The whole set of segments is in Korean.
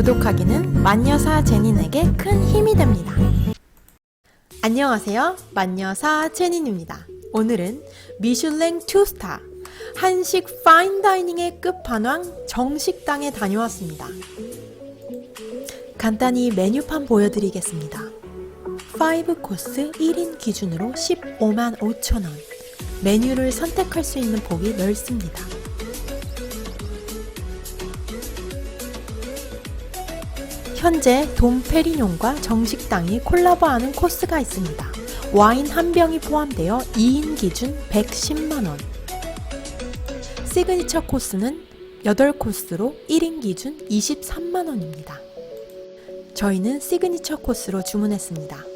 구독하기는 만여사 제닌에게 큰 힘이 됩니다. 안녕하세요. 만여사 제닌입니다. 오늘은 미슐랭 2스타 한식 파인다이닝의 끝판왕 정식당에 다녀왔습니다. 간단히 메뉴판 보여드리겠습니다. 5코스 1인 기준으로 15만 5천 원. 메뉴를 선택할 수 있는 폭이 넓습니다. 현재 돔페리뇽과 정식당이 콜라보하는 코스가 있습니다. 와인 한 병이 포함되어 2인 기준 110만원. 시그니처 코스는 8코스로 1인 기준 23만원입니다. 저희는 시그니처 코스로 주문했습니다.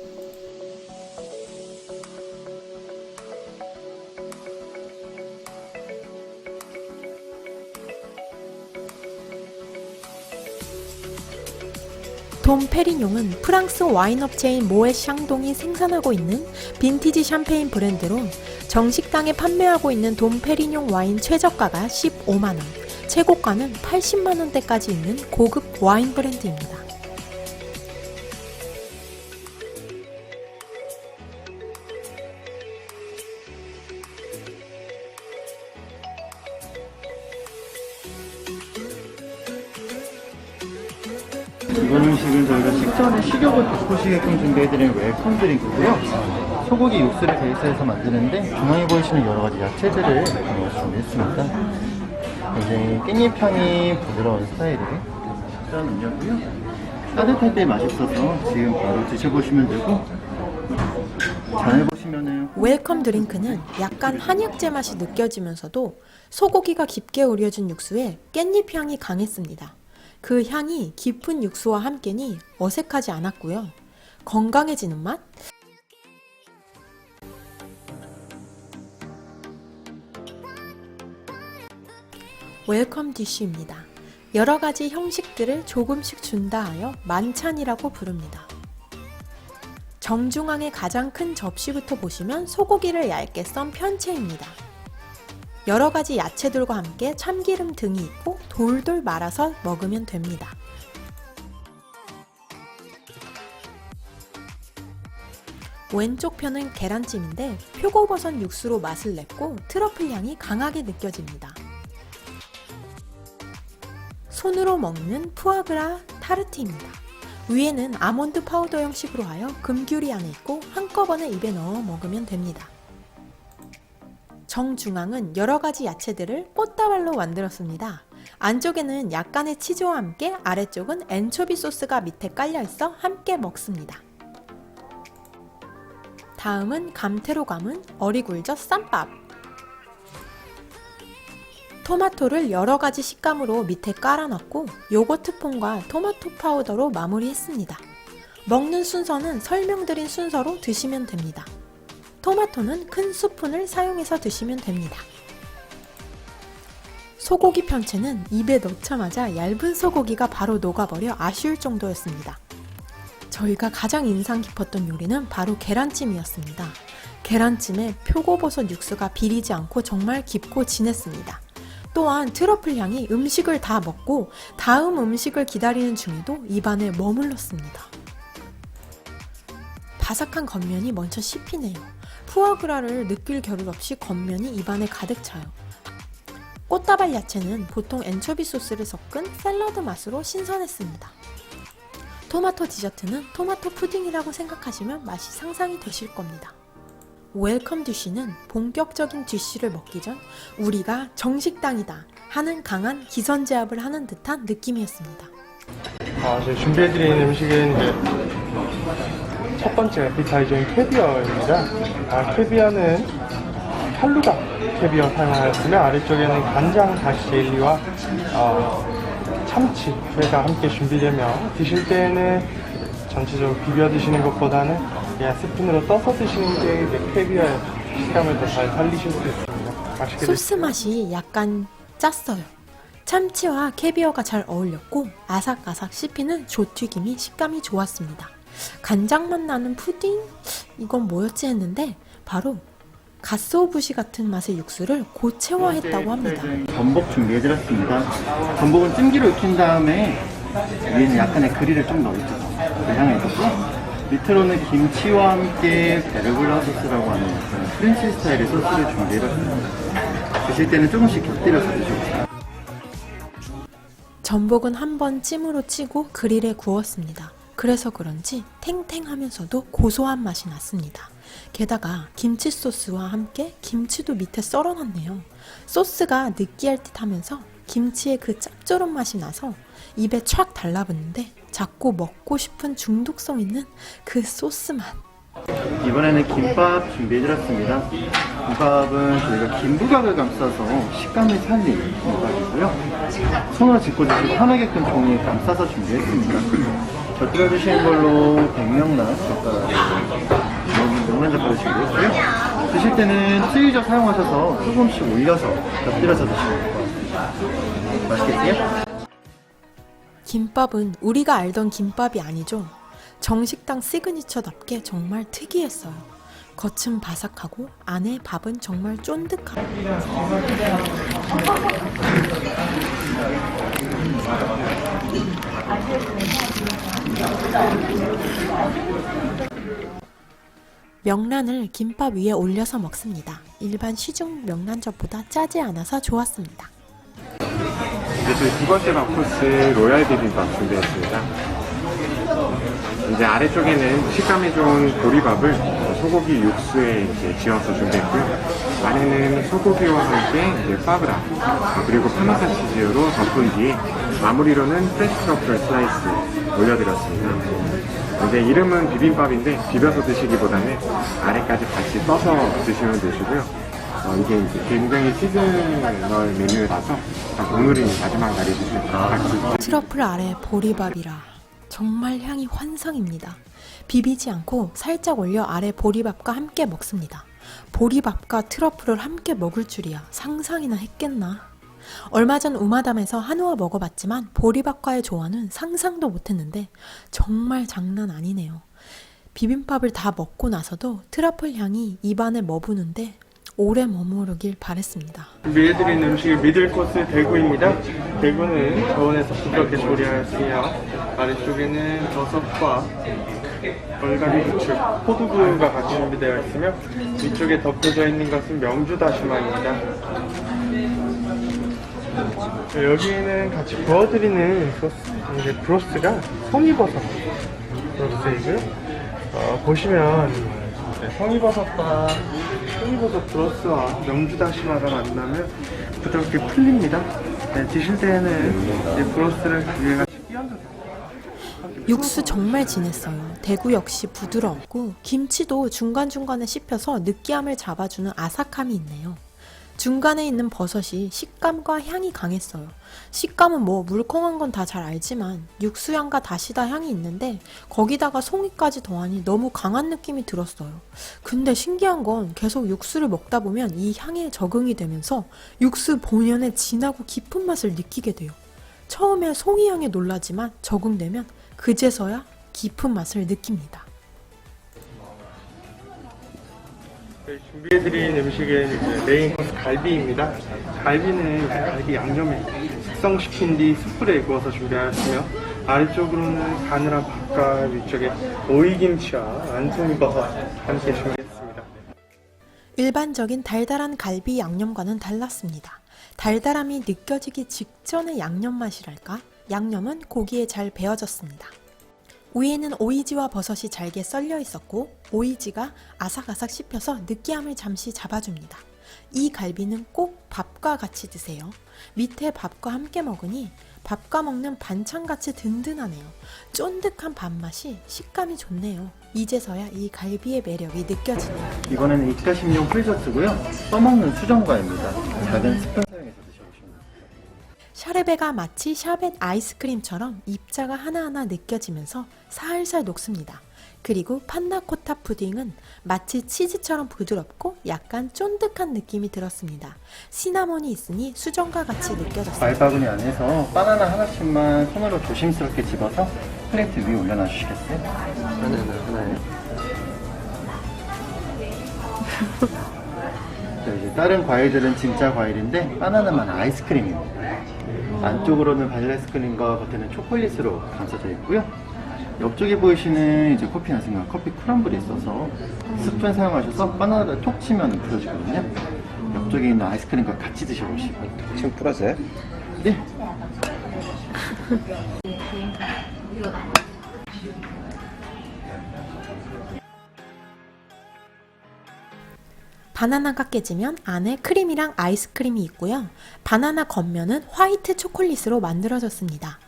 돔 페리뇽은 프랑스 와인 업체인 모에 샹동이 생산하고 있는 빈티지 샴페인 브랜드로 정식당에 판매하고 있는 돔 페리뇽 와인 최저가가 15만 원, 최고가는 80만 원대까지 있는 고급 와인 브랜드입니다. 이번 음식은 저희가 식전에 식욕을 돋구시게끔 준비해드린 웰컴 드링크고요. 소고기 육수를 베이스해서 만드는데 중앙에 보이시는 여러 가지 야채들을 어, 준비했습니다. 굉장히 깻잎 향이 부드러운 스타일의 식전 음료고요. 따뜻할 때 맛있어서 지금 바로 드셔보시면 되고 잘 보시면은 웰컴 드링크는 약간 한약재 맛이 느껴지면서도 소고기가 깊게 우려진 육수에 깻잎 향이 강했습니다. 그 향이 깊은 육수와 함께니 어색하지 않았고요. 건강해지는 맛? 웰컴 디쉬입니다. 여러 가지 형식들을 조금씩 준다 하여 만찬이라고 부릅니다. 정중앙의 가장 큰 접시부터 보시면 소고기를 얇게 썬 편채입니다. 여러 가지 야채들과 함께 참기름 등이 있고 돌돌 말아서 먹으면 됩니다. 왼쪽 편은 계란찜인데 표고버섯 육수로 맛을 냈고 트러플 향이 강하게 느껴집니다. 손으로 먹는 푸아그라 타르트입니다. 위에는 아몬드 파우더 형식으로 하여 금귤이 안에 있고 한꺼번에 입에 넣어 먹으면 됩니다. 정중앙은 여러 가지 야채들을 꽃다발로 만들었습니다. 안쪽에는 약간의 치즈와 함께 아래쪽은 엔초비 소스가 밑에 깔려 있어 함께 먹습니다. 다음은 감태로 감은 어리굴젓 쌈밥. 토마토를 여러 가지 식감으로 밑에 깔아놨고 요거트 폼과 토마토 파우더로 마무리했습니다. 먹는 순서는 설명드린 순서로 드시면 됩니다. 토마토는 큰 스푼을 사용해서 드시면 됩니다. 소고기 편채는 입에 넣자마자 얇은 소고기가 바로 녹아버려 아쉬울 정도였습니다. 저희가 가장 인상 깊었던 요리는 바로 계란찜이었습니다. 계란찜에 표고버섯 육수가 비리지 않고 정말 깊고 진했습니다. 또한 트러플 향이 음식을 다 먹고 다음 음식을 기다리는 중에도 입안에 머물렀습니다. 바삭한 겉면이 먼저 씹히네요. 푸아그라를 느낄 겨를 없이 겉면이 입안에 가득 차요. 꽃다발 야채는 보통 엔초비 소스를 섞은 샐러드 맛으로 신선했습니다. 토마토 디저트는 토마토 푸딩이라고 생각하시면 맛이 상상이 되실 겁니다. 웰컴 디쉬는 본격적인 디쉬를 먹기 전 우리가 정식당이다 하는 강한 기선제압을 하는 듯한 느낌이었습니다. 아, 제가 준비해드린 음식은 첫 번째 에피타이저인 캐비어입니다. 아, 캐비어는 칼루다 캐비어 사용하였으며 아래쪽에는 간장 다시 젤리와 어, 참치가 함께 준비되며 드실 때는 전체적으로 비벼 드시는 것보다는 그냥 스푼으로 떠서 드시는 게 이제 캐비어의 식감을 더 잘 살리실 수 있습니다. 맛있게 드세요. 소스 맛이 약간 짰어요. 참치와 캐비어가 잘 어울렸고 아삭아삭 씹히는 조튀김이 식감이 좋았습니다. 간장 맛 나는 푸딩? 이건 뭐였지 했는데 바로 가스오부시 같은 맛의 육수를 고체화했다고 합니다. 전복 준비해드렸습니다. 전복은 찜기로 익힌 다음에 위에는 약간의 그릴을 좀 넣어주죠. 그 향을 넣고 밑으로는 김치와 함께 베르블라 소스라고 하는 프렌치 스타일의 소스를 준비해봤습니다. 드실 때는 조금씩 곁들여서 드셔보세요. 전복은 한 번 찜으로 찌고 그릴에 구웠습니다. 그래서 그런지 탱탱하면서도 고소한 맛이 났습니다. 게다가 김치 소스와 함께 김치도 밑에 썰어놨네요. 소스가 느끼할 듯 하면서 김치의 그 짭조름 맛이 나서 입에 촥 달라붙는데 자꾸 먹고 싶은 중독성 있는 그 소스 맛. 이번에는 김밥 준비해드렸습니다. 김밥은 저희가 김부각을 감싸서 식감을 살린 김밥이고요. 손으로 짚고 드시고 편하게끔 종이에 감싸서 준비했습니다. 곁들여 주시는 걸로 백명란 젓가락, 명란 젓가락 준비했고요. 드실 때는 트위저 사용하셔서 조금씩 올려서 곁들여서 드시면 될 것. 맛있게 드세요. 김밥은 우리가 알던 김밥이 아니죠. 정식당 시그니처답게 정말 특이했어요. 겉은 바삭하고 안에 밥은 정말 쫀득하고 명란을 김밥 위에 올려서 먹습니다. 일반 시중 명란젓보다 짜지 않아서 좋았습니다. 이제 저희 두 번째 밥 코스 로얄 비빔밥 준비했습니다. 이제 아래쪽에는 식감이 좋은 보리밥을 어, 소고기 육수에 이제 지어서 준비했고요. 안에는 소고기와 함께 이제 파브라 그리고 파마산 치즈로 덮은 뒤에 마무리로는 프레시 트러플 슬라이스 올려드렸습니다. 이제 이름은 비빔밥인데 비벼서 드시기보다는 아래까지 같이 떠서 드시면 되시고요. 어, 이게 이제 굉장히 시즈널 메뉴라서 오늘은 마지막 날이 드실 것 같이 트러플 아래 보리밥이라 정말 향이 환상입니다. 비비지 않고 살짝 올려 아래 보리밥과 함께 먹습니다. 보리밥과 트러플을 함께 먹을 줄이야 상상이나 했겠나. 얼마 전 우마담에서 한우와 먹어봤지만 보리밥과의 조화는 상상도 못했는데 정말 장난 아니네요. 비빔밥을 다 먹고 나서도 트러플 향이 입안에 머무는데 오래 머무르길 바랬습니다. 준비해드린 음식이 미들 코스 대구입니다. 대구는 저온에서 부드럽게 조리하였으며 아래쪽에는 버섯과 얼갈이 부추, 호두구가 같이 준비되어 있으며 위쪽에 덮여져 있는 것은 명주 다시마입니다. 네, 여기에는 같이 구워드리는 소스, 이제 브로스가 송이버섯 브로스이고요. 어, 보시면 네, 송이버섯과 송이버섯 브로스와 명주 다시마가 만나면 부드럽게 풀립니다. 네, 드실 때는 브로스를 끼얹어서 육수 정말 진했어요. 대구 역시 부드럽고 김치도 중간중간에 씹혀서 느끼함을 잡아주는 아삭함이 있네요. 중간에 있는 버섯이 식감과 향이 강했어요. 식감은 뭐 물컹한 건 다 잘 알지만 육수향과 다시다 향이 있는데 거기다가 송이까지 더하니 너무 강한 느낌이 들었어요. 근데 신기한 건 계속 육수를 먹다 보면 이 향에 적응이 되면서 육수 본연의 진하고 깊은 맛을 느끼게 돼요. 처음에 송이향에 놀라지만 적응되면 그제서야 깊은 맛을 느낍니다. 준비해드린 음식은 메인 코스 갈비입니다. 갈비는 갈비 양념에 숙성시킨 뒤 숯불에 구워서 준비하였으며 아래쪽으로는 가느라 밥과 위쪽에 오이김치와 안송이버섯 함께 준비했습니다. 일반적인 달달한 갈비 양념과는 달랐습니다. 달달함이 느껴지기 직전의 양념 맛이랄까? 양념은 고기에 잘 배어졌습니다. 위에는 오이지와 버섯이 잘게 썰려 있었고 오이지가 아삭아삭 씹혀서 느끼함을 잠시 잡아줍니다. 이 갈비는 꼭 밥과 같이 드세요. 밑에 밥과 함께 먹으니 밥과 먹는 반찬같이 든든하네요. 쫀득한 밥맛이 식감이 좋네요. 이제서야 이 갈비의 매력이 느껴지네요. 이번에는 입가심용 풀젓스고요. 써먹는 수정과입니다. 작은 스푼 샤르베가 마치 샤벳 아이스크림처럼 입자가 하나하나 느껴지면서 살살 녹습니다. 그리고 판나코타 푸딩은 마치 치즈처럼 부드럽고 약간 쫀득한 느낌이 들었습니다. 시나몬이 있으니 수정과 같이 느껴졌어요. 말바구니 안에서 바나나 하나씩만 손으로 조심스럽게 집어서 플레이트 위에 올려놔 주시겠어요? 바나나 하나요? 자, 이제 다른 과일들은 진짜 과일인데 바나나만 아이스크림입니다. 안쪽으로는 바닐라 아이스크림과 겉에는 초콜릿으로 감싸져 있고요. 옆쪽에 보이시는 이제 커피 나스가 커피 크럼블이 있어서 스푼 사용하셔서 바나나를 톡 치면 부러지거든요. 옆쪽에 있는 아이스크림과 같이 드셔보시고. 지금 풀어져요? 네. 바나나가 깨지면 안에 크림이랑 아이스크림이 있고요. 바나나 겉면은 화이트 초콜릿으로 만들어졌습니다.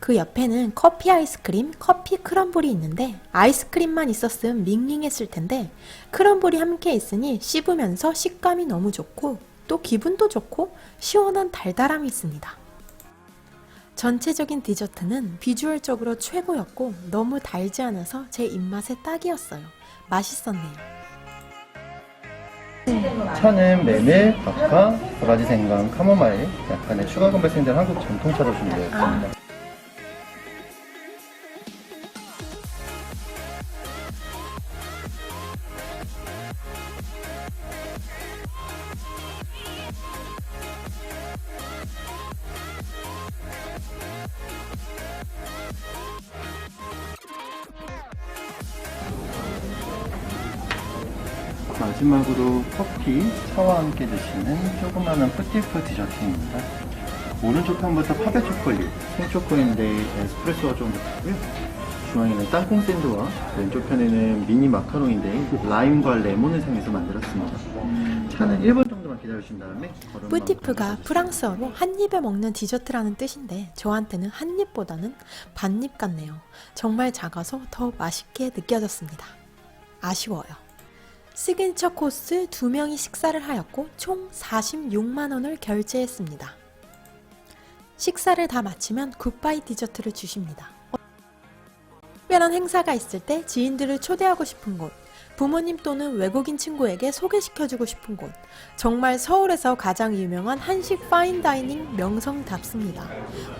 그 옆에는 커피 아이스크림, 커피 크럼블이 있는데 아이스크림만 있었음 밍밍했을 텐데 크럼블이 함께 있으니 씹으면서 식감이 너무 좋고 또 기분도 좋고 시원한 달달함이 있습니다. 전체적인 디저트는 비주얼적으로 최고였고 너무 달지 않아서 제 입맛에 딱이었어요. 맛있었네요. 차는 메밀, 박하, 도라지 생강, 카모마일, 약간의 추가 건배 생된 한국 전통차로 준비되었습니다. 마지막으로 커피, 차와 함께 드시는 조그마한 푸티프 디저트입니다. 오른쪽 편부터 파베 초콜릿, 생초코인데 에스프레소가 좀 붙고요. 중앙에는 땅콩 샌드와 왼쪽 편에는 미니 마카롱인데 라임과 레몬을 사용해서 만들었습니다. 차는 1분 정도만 기다려주신 다음에 뿌티프가 프랑스어로 한 입에 먹는 디저트라는 뜻인데 저한테는 한 입보다는 반입 같네요. 정말 작아서 더 맛있게 느껴졌습니다. 아쉬워요. 시그니처 코스 두 명이 식사를 하였고 총 46만 원을 결제했습니다. 식사를 다 마치면 굿바이 디저트를 주십니다. 특별한 행사가 있을 때 지인들을 초대하고 싶은 곳, 부모님 또는 외국인 친구에게 소개시켜주고 싶은 곳, 정말 서울에서 가장 유명한 한식 파인다이닝 명성답습니다.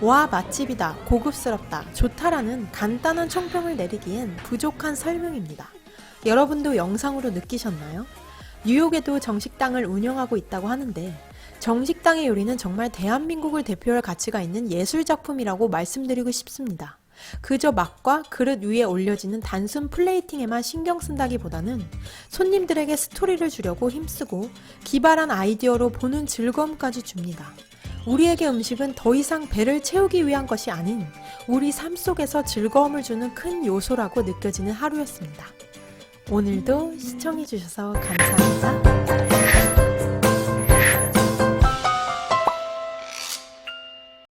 와, 맛집이다, 고급스럽다, 좋다라는 간단한 총평을 내리기엔 부족한 설명입니다. 여러분도 영상으로 느끼셨나요? 뉴욕에도 정식당을 운영하고 있다고 하는데, 정식당의 요리는 정말 대한민국을 대표할 가치가 있는 예술작품이라고 말씀드리고 싶습니다. 그저 맛과 그릇 위에 올려지는 단순 플레이팅에만 신경 쓴다기보다는 손님들에게 스토리를 주려고 힘쓰고 기발한 아이디어로 보는 즐거움까지 줍니다. 우리에게 음식은 더 이상 배를 채우기 위한 것이 아닌 우리 삶 속에서 즐거움을 주는 큰 요소라고 느껴지는 하루였습니다. 오늘도 시청해주셔서 감사합니다.